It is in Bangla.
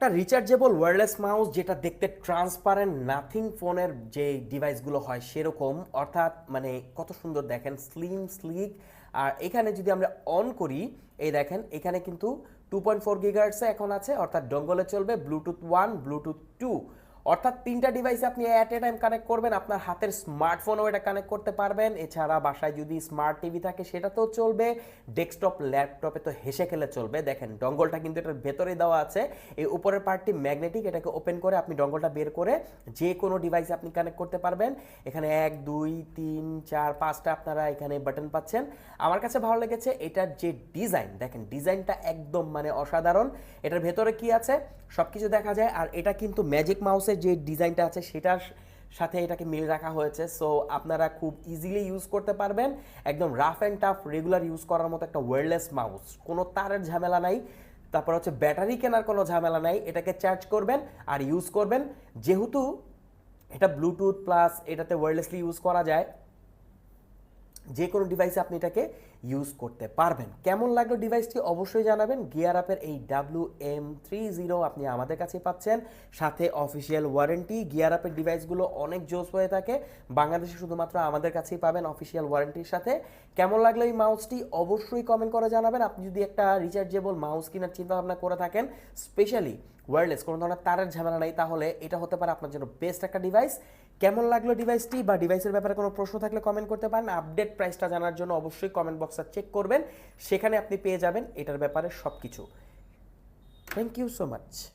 একটা রিচার্জেবল ওয়্যারলেস মাউস যেটা দেখতে ট্রান্সপারেন্ট নাথিং ফোনের যে ডিভাইসগুলো হয় সেরকম, অর্থাৎ মানে কত সুন্দর দেখেন স্লিম স্লিক আর এখানে যদি আমরা অন করি, এই দেখেন, এখানে কিন্তু টু পয়েন্ট ফোর এখন আছে, অর্থাৎ ডঙ্গলে চলবে ব্লুটুথ ওয়ান ব্লুটুথ টু অর্থাৎ তিনটা ডিভাইসে আপনি অ্যাট এ টাইম কানেক্ট করবেন, আপনার হাতের স্মার্টফোনও এটা কানেক্ট করতে পারবেন। এছাড়া বাসায় যদি স্মার্ট টিভি থাকে, সেটাতেও চলবে। ডেস্কটপ ল্যাপটপে তো হেসে খেলে চলবে। দেখেন ডঙ্গলটা কিন্তু এটার ভেতরে দেওয়া আছে। এই উপরের পার্টটি ম্যাগনেটিক এটাকে ওপেন করে আপনি ডঙ্গলটা বের করে যে কোনো ডিভাইসে আপনি কানেক্ট করতে পারবেন। এখানে এক, দুই, তিন, চার, পাঁচটা আপনারা এখানে বাটন পাচ্ছেন। আমার কাছে ভালো লেগেছে এটার যে ডিজাইন দেখেন ডিজাইনটা একদম মানে অসাধারণ। এটার ভেতরে কি আছে? সব কিছু দেখা যায়। আর এটা কিন্তু ম্যাজিক মাউসের যে ডিজাইনটা আছে সেটার সাথে এটাকে মিল রাখা হয়েছে। সো আপনারা খুব ইজিলি ইউজ করতে পারবেন। একদম rough and tough regular use করার মতো একটা ওয়্যারলেস মাউস কোনো তারের ঝামেলা নাই। তারপর হচ্ছে ব্যাটারি কেনার কোনো ঝামেলা নাই। এটাকে চার্জ করবেন আর ইউজ করবেন। যেহেতু এটা ব্লুটুথ প্লাস এটাতে ওয়্যারলেসলি ইউজ করা যায় যে কোনো ডিভাইসে আপনি এটাকে ইউজ করতে পারবেন। কেমন লাগল ডিভাইসটি অবশ্যই জানাবেন। গিয়ার আপের এই ডাব্লিউ এম থ্রি জিরো আপনি আমাদের কাছেই পাচ্ছেন। সাথে অফিসিয়াল ওয়ারেন্টি গিয়ার আপের ডিভাইসগুলো অনেক জোস হয়ে থাকে। বাংলাদেশে শুধুমাত্র আমাদের কাছেই পাবেন অফিসিয়াল ওয়ারেন্টির সাথে। কেমন লাগল এই মাউসটি অবশ্যই কমেন্ট করে জানাবেন। আপনি যদি একটা রিচার্জেবল মাউস কেনার চিন্তা ভাবনা করে থাকেন স্পেশালি ওয়্যারলেস কোনো ধরনের তারের ঝামেলা নেই, তাহলে এটা হতে পারে আপনার জন্য বেস্ট একটা ডিভাইস কেমন লাগল ডিভাইসটি বা ডিভাইসের ব্যাপারে কোনো প্রশ্ন থাকলে কমেন্ট করতে পারেন। আপডেট প্রাইসটা জানার জন্য অবশ্যই কমেন্ট বক্সটা চেক করবেন। সেখানে আপনি পেয়ে যাবেন এটার ব্যাপারে সব কিছু থ্যাংক ইউ সো মাচ